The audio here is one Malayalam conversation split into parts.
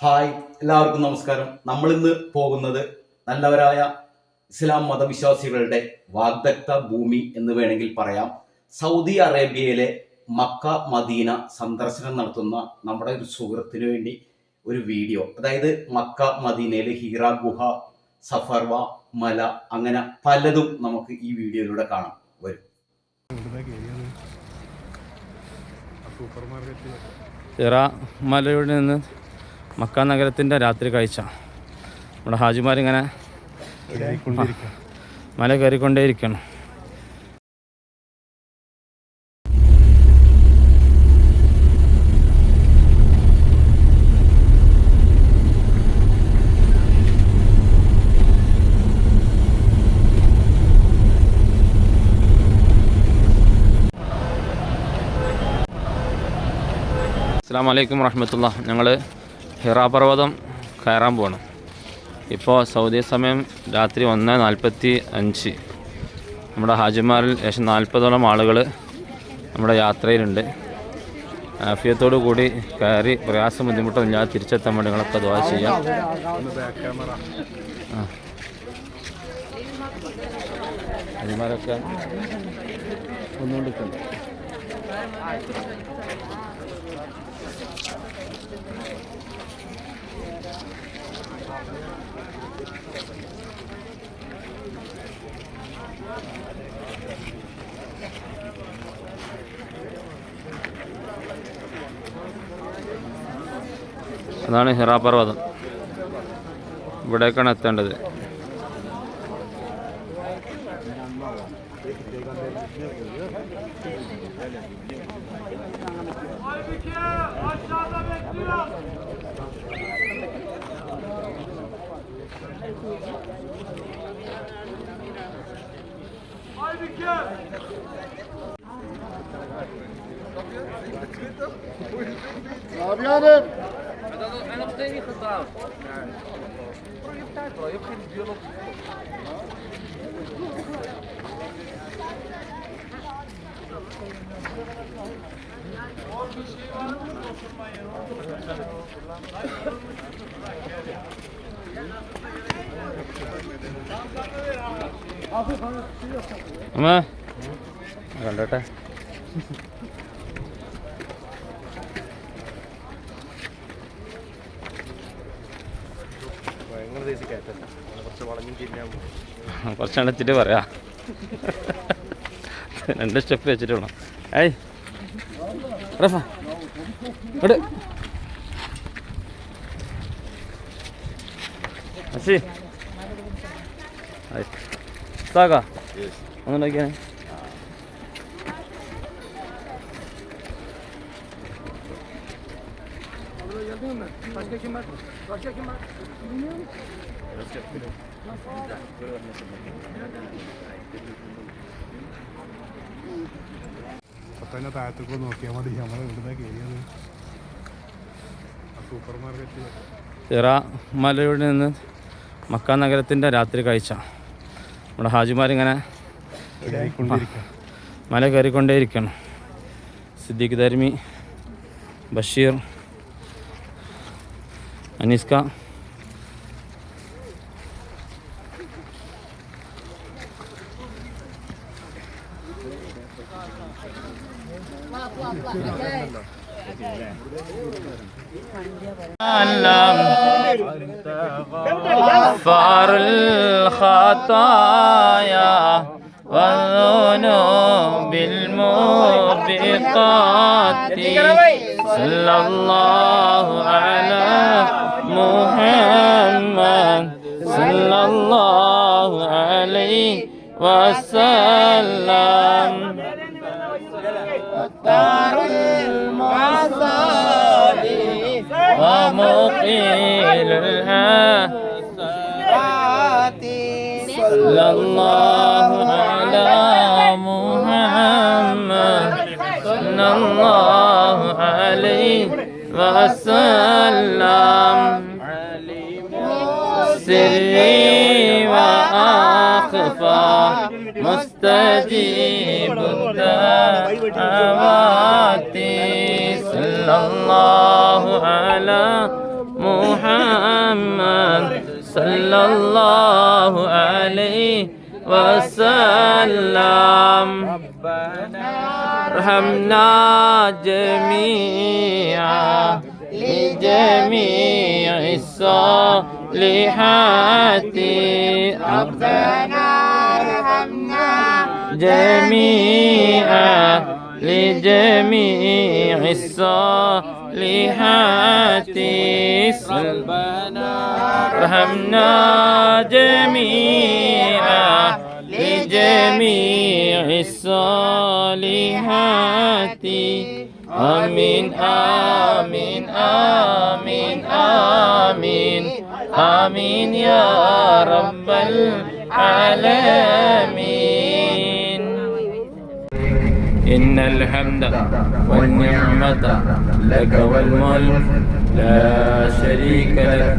ഹായ് എല്ലാവർക്കും നമസ്കാരം. നമ്മൾ ഇന്ന് പോകുന്നത് നല്ലവരായ ഇസ്ലാം മതവിശ്വാസികളുടെ വാഗ്ദത്ത ഭൂമി എന്ന് വേണമെങ്കിൽ പറയാം. സൗദി അറേബ്യയിലെ മക്ക മദീന സന്ദർശനം നടത്തുന്ന നമ്മുടെ ഒരു സുഹൃത്തിന് വേണ്ടി ഒരു വീഡിയോ. അതായത് മക്ക മദീനയിലെ ഹീറ ഗുഹ സഫർവ മല അങ്ങനെ പലതും നമുക്ക് ഈ വീഡിയോയിലൂടെ കാണാം. വരും. മലയുടെ നിന്ന് മക്ക നഗരത്തിന്റെ രാത്രി കാഴ്ച. നമ്മുടെ ഹാജിമാരിങ്ങനെ മല കയറിക്കൊണ്ടേയിരിക്കണം. അസ്സാം വലൈക്കും വറഹമത്തുള്ള ഞങ്ങൾ ഹിറ പർവതം കയറാൻ പോകണം ഇപ്പോൾ സൗദി സമയം രാത്രി ഒന്ന് നാൽപ്പത്തി അഞ്ച്. നമ്മുടെ ഹാജിമാരിൽ ഏകദേശം നാൽപ്പതോളം ആളുകൾ നമ്മുടെ യാത്രയിലുണ്ട്. ആഫിയത്തോടു കൂടി കയറി പ്രയാസം ബുദ്ധിമുട്ടൊന്നുമില്ലാതെ തിരിച്ചെത്താൻ വേണ്ടി നിങ്ങളൊക്കെ ദുവാ ചെയ്യാം. ഹാജിമാരൊക്കെ ഒന്നുകൊണ്ടിരിക്കുന്നു അതാണ് ഹിറാ പർവ്വതം ഇവിടേക്കാണ് എത്തേണ്ടത് Haydi gel. Abi Ben niet gedaan. Je hebt tijd. Je hebt geen bir şey var mı? വളഞ്ഞും കണ്ടോട്ടെ. കുറച്ച് അടച്ചിട്ട് പറയാ. രണ്ട് സ്റ്റെപ്പ് വെച്ചിട്ട് വേണം ഏയ്. റഫ. ഇങ്ങോട്ട് Yes. സാക ഒന്നുണ്ടാക്കിയാ അപ്പൊ പത്തന്നെ താഴത്തേക്ക് നോക്കിയാൽ മതി നമ്മൾ ഇവിടുന്ന് കയറിയത് സൂപ്പർ മാർക്കറ്റ് ഇറ മലയുടെ നിന്ന് മക്ക നഗരത്തിന്റെ രാത്രി കാഴ്ച നമ്മുടെ ഹാജിമാരിങ്ങനെ മല കയറിക്കൊണ്ടേയിരിക്കണം സിദ്ദീഖ് ദർമി ബഷീർ അനീസ്ക. غفار الخطايا والذنوب الموبقات صلى الله على محمد. صلى الله عليه وسلم. الهاد صلى الله على محمد صلى الله عليه وسلم سري وأخفى مستجيب الدعوات صلى الله على الله عليه وسلم ارحمنا جميعا لجميع الصالحات ربنا ارحمنا جميعا لجميع الصالحات ربنا ارحمنا جميعا لجميع الصالحات. آمين آمين آمين آمين آمين يا رب العالمين. إن الحمد والنعمة لك والملك لا شريك لك.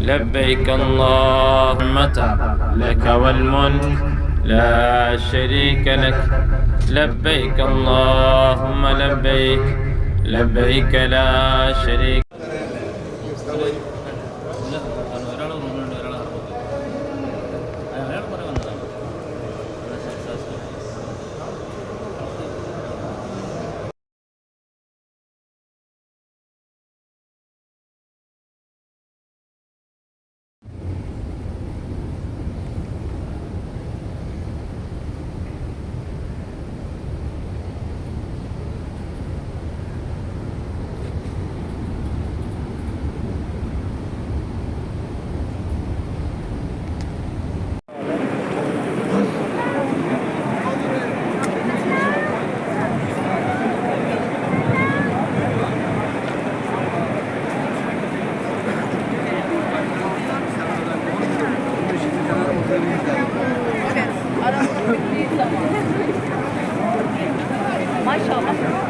لبيك اللهم لك والملك لا شريك لك. لبيك اللهم لبيك لبيك لا شريك しょう。